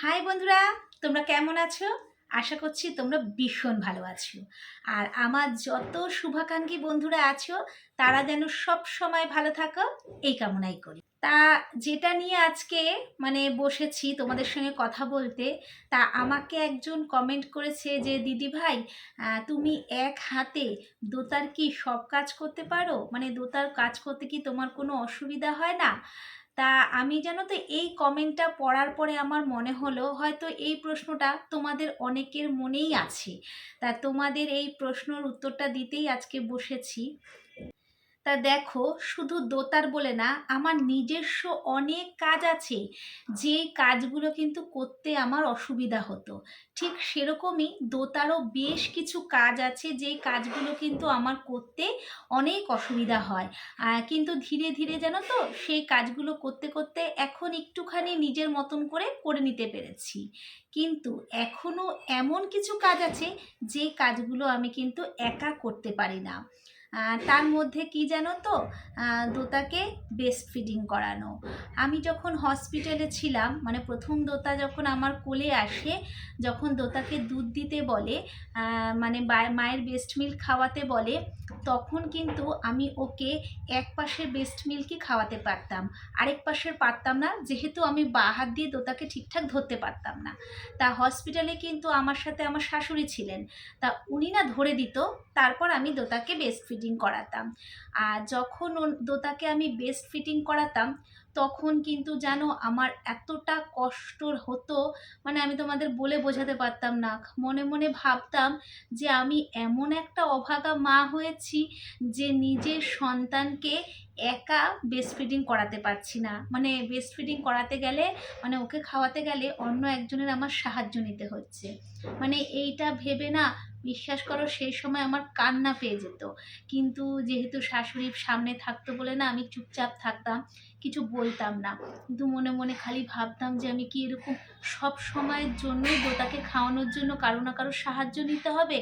High বন্ধুরা। তোমরা কেমন আছো? আশা করছি তোমরা ভীষণ ভালো আছো। আর আমার যত শুভাকাঙ্ক্ষী বন্ধুরা আছো, তারা যেন সব সময় ভালো থাকো, এই কামনাই করি। তা যেটা নিয়ে আজকে মানে বসেছি তোমাদের সঙ্গে কথা বলতে, তা আমাকে একজন কমেন্ট করেছে যে, দিদি ভাই তুমি এক হাতে দোতার কি সব কাজ করতে পারো? মানে দোতার কাজ করতে কি তোমার কোনো অসুবিধা হয় না? তা আমি যেন তো, এই কমেন্টটা পড়ার পরে আমার মনে হলো, হয়তো এই প্রশ্নটা তোমাদের অনেকের মনেই আছে। তা তোমাদের এই প্রশ্নর উত্তরটা দিতেই আজকে বসেছি। তা দেখো, শুধু দোতার বলে না, আমার নিজস্ব অনেক কাজ আছে যে কাজগুলো কিন্তু করতে আমার অসুবিধা হতো। ঠিক সেরকমই দোতারও বেশ কিছু কাজ আছে, যেই কাজগুলো কিন্তু আমার করতে অনেক অসুবিধা হয়। কিন্তু ধীরে ধীরে জানো তো, সেই কাজগুলো করতে করতে এখন একটুখানি নিজের মতন করে করে নিতে পেরেছি। কিন্তু এখনও এমন কিছু কাজ আছে যে কাজগুলো আমি কিন্তু একা করতে পারি না। তার মধ্যে কি জানো তো? দোতাকে বেস্ট ফিডিং করানো। আমি যখন হসপিটালে ছিলাম মানে প্রথম দোতা যখন আমার কোলে আসে, যখন দোতাকে দুধ দিতে বলে মানে মায়ের বেস্ট মিল্ক খাওয়াতে বলে, তখন কিন্তু আমি ওকে এক পাশের বেস্ট মিল্কই খাওয়াতে পারতাম। আরেক পাশের পারতাম না, যেহেতু আমি বা হাত দিয়ে দোতাকে ঠিকঠাক ধরতে পারতাম না। তা হসপিটালে কিন্তু আমার সাথে আমার শাশুড়ি ছিলেন। তা উনি না ধরে দিত, তারপর আমি দোতাকে বেস্ট ফিটিং করাতাম। আর যখন দোতাকে আমি বেস্ট ফিটিং করাতাম, তখন কিন্তু জানো আমার এতটা কষ্ট হতো মানে আমি তোমাদের বলে বোঝাতে পারতাম না। মনে মনে ভাবতাম যে আমি এমন একটা অভাগা মা হয়েছি যে নিজের সন্তানকে একা বেস্ট ফিডিং করাতে পারছি না। মানে বেস্ট ফিডিং করাতে গেলে মানে ওকে খাওয়াতে গেলে অন্য একজনের আমার সাহায্য নিতে হচ্ছে। মানে এইটা ভেবে না বিশ্বাস করো, সেই সময় আমার কান্না পেয়ে যেত। কিন্তু যেহেতু শাশুড়ির সামনে থাকতো বলে না, আমি চুপচাপ থাকতাম, কিছু বলতাম না। কিন্তু মনে মনে খালি ভাবতাম যে আমি কি এরকম সব সময়ের জন্যই দোতাকে খাওয়ানোর জন্য কারও না কারও সাহায্য নিতে হবে?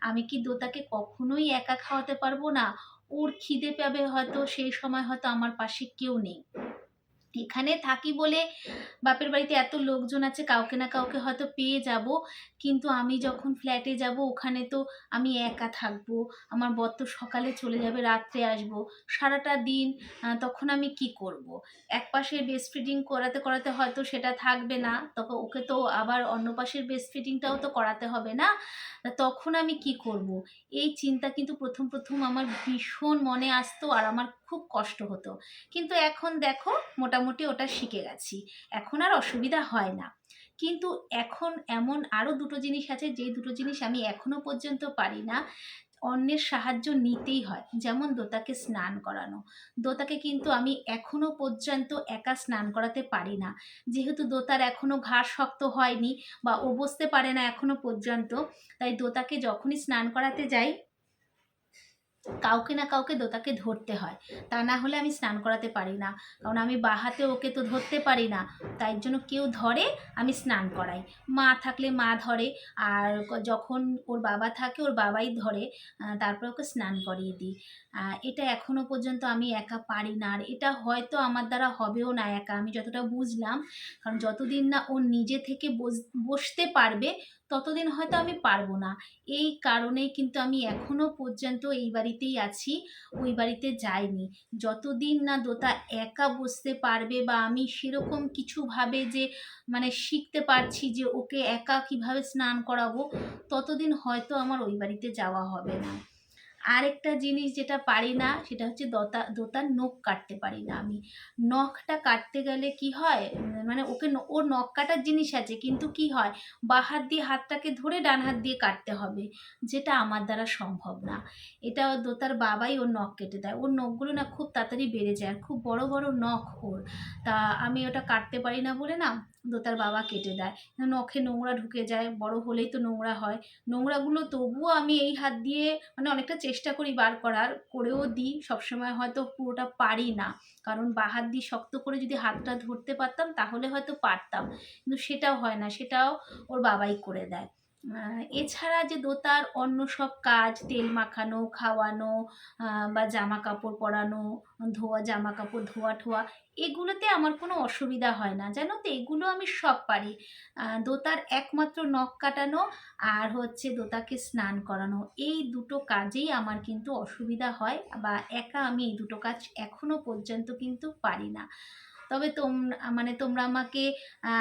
আমি কি দোতাকে কখনোই একা খাওয়াতে পারব না? ওর খিদে পাবে হয়তো, সেই সময় হয়তো আমার পাশে কেউ নেই। এখানে থাকি বলে বাপের বাড়িতে এত লোকজন আছে, কাউকে না কাউকে হয়তো পেয়ে যাব কিন্তু আমি যখন ফ্ল্যাটে যাব, ওখানে তো আমি একা থাকব, আমার বর তো সকালে চলে যাবে, রাত্রে আসব, সারাটা দিন তখন আমি কি করব। এক পাশে বেস্ট ফিডিং করাতে করাতে হয়তো সেটা থাকবে না, তখন ওকে তো আবার অন্য পাশের বেস্ট ফিডিংটাও তো করাতে হবে না তখন আমি কি করব। এই চিন্তা কিন্তু প্রথম প্রথম আমার ভীষণ মনে আসতো আর আমার খুব কষ্ট হতো কিন্তু এখন দেখো, মোটামুটি ওটা শিখে গেছি। এখন আর অসুবিধা হয় না। কিন্তু এখন এমন আরও দুটো জিনিস আছে যে দুটো জিনিস আমি এখনও পর্যন্ত পারি না। অন্যের সাহায্য নিতেই হয়। যেমন দোতাকে স্নান করানো। দোতাকে কিন্তু আমি এখনও পর্যন্ত একা স্নান করাতে পারি না। যেহেতু দোতার এখনও ঘাড় শক্ত হয়নি বা ও বসতে পারে না এখনও পর্যন্ত, তাই দোতাকে যখনই স্নান করাতে যাই কাউকে না কাউকে দোতাকে ধরতে হয়। তা না হলে আমি স্নান করাতে পারি না। কারণ আমি বাহাতে ওকে তো ধরতে পারি না। তাই জন্য কেউ ধরে, আমি স্নান করাই। মা থাকলে মা ধরে, আর যখন ওর বাবা থাকে, ওর বাবাই ধরে তারপর ওকে স্নান করিয়ে দিই। এটা এখনও পর্যন্ত আমি একা পারি না। আর এটা হয়তো আমার দ্বারা হবেও না একা, আমি যতটা বুঝলাম। কারণ যতদিন না ও নিজে থেকে বস- বসতে পারবে ততদিন হয়তো আমি পারব না। এই কারণেই কিন্তু আমি এখনও পর্যন্ত এই বাড়িতেই আছি, ওই বাড়িতে যাইনি। যতদিন না দোতা একা বসতে পারবে বা আমি সেরকম কিছুভাবে যে মানে শিখতে পারছি যে, ওকে একা কীভাবে স্নান করাবো, ততদিন হয়তো আমার ওই বাড়িতে যাওয়া হবে না। আরেকটা জিনিস যেটা পারি না, সেটা হচ্ছে দোতা, দোতার নখ কাটতে পারি না আমি। নখটা কাটতে গেলে কি হয় মানে ওকে ওর নখ কাটার জিনিস আছে, কিন্তু কি হয়, বা হাত দিয়ে হাতটাকে ধরে ডান হাত দিয়ে কাটতে হবে, যেটা আমার দ্বারা সম্ভব না। এটা ওর দোতার বাবাই ওর নখ কেটে দেয়। ওর নখগুলো না খুব তাড়াতাড়ি বেড়ে যায়, খুব বড় বড় নখ ওর। তা আমি ওটা কাটতে পারি না বলে না দোতার বাবা কেটে দেয়। নখে নোংরা ঢুকে যায়, বড় হলেই তো নোংরা হয়। নোংরাগুলো তবুও আমি এই হাত দিয়ে মানে অনেকটা চেষ্টা করি বার করার, করেও দিই। সবসময় হয়তো পুরোটা পারি না। কারণ বাহাত দিয়ে শক্ত করে যদি হাতটা ধরতে পারতাম, তাহলে হয়তো পারতাম। কিন্তু সেটাও হয় না। সেটাও ওর বাবাই করে দেয়। এছাড়া যে দোতার অন্য সব কাজ, তেল মাখানো, খাওয়ানো বা জামা কাপড় পরানো, ধোয়া জামা কাপড় ধোয়া, ঠোয়া, এগুলোতে আমার কোনো অসুবিধা হয় না। জানো তো, এগুলো আমি সব পারি। দোতার একমাত্র নখ কাটানো আর হচ্ছে দোতাকে স্নান করানো, এই দুটো কাজেই আমার কিন্তু অসুবিধা হয় বা একা আমি এই দুটো কাজ এখনও পর্যন্ত কিন্তু পারি না। তবে তোমরা মানে তোমরা আমাকে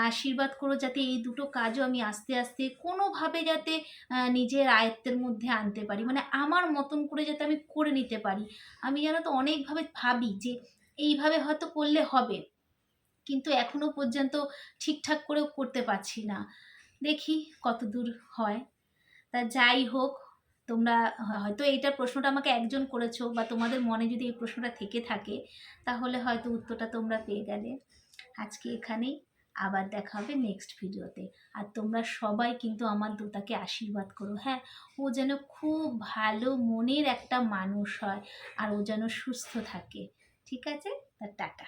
আশীর্বাদ করো যাতে এই দুটো কাজও আমি আস্তে আস্তে কোনোভাবে যাতে নিজের আয়ত্তের মধ্যে আনতে পারি। মানে আমার মতন করে যাতে আমি করে নিতে পারি। আমি জানো তো অনেকভাবে ভাবি যে এইভাবে হয়তো করলে হবে। কিন্তু এখনও পর্যন্ত ঠিকঠাক করেও করতে পারছি না। দেখি কত দূর হয়। তা যাই হোক তোমরা হয়তো এইটা প্রশ্নটা আমাকে একজন করেছ বা তোমাদের মনে যদি এই প্রশ্নটা থেকে থাকে, তাহলে হয়তো উত্তরটা তোমরা পেয়ে গেলে। আজকে এখানেই, আবার দেখা হবে নেক্সট ভিডিওতে আর তোমরা সবাই কিন্তু আমার দোতাকে আশীর্বাদ করো হ্যাঁ? ও যেন খুব ভালো মনের একটা মানুষ হয়, আর ও যেন সুস্থ থাকে। ঠিক আছে? তা টাটা।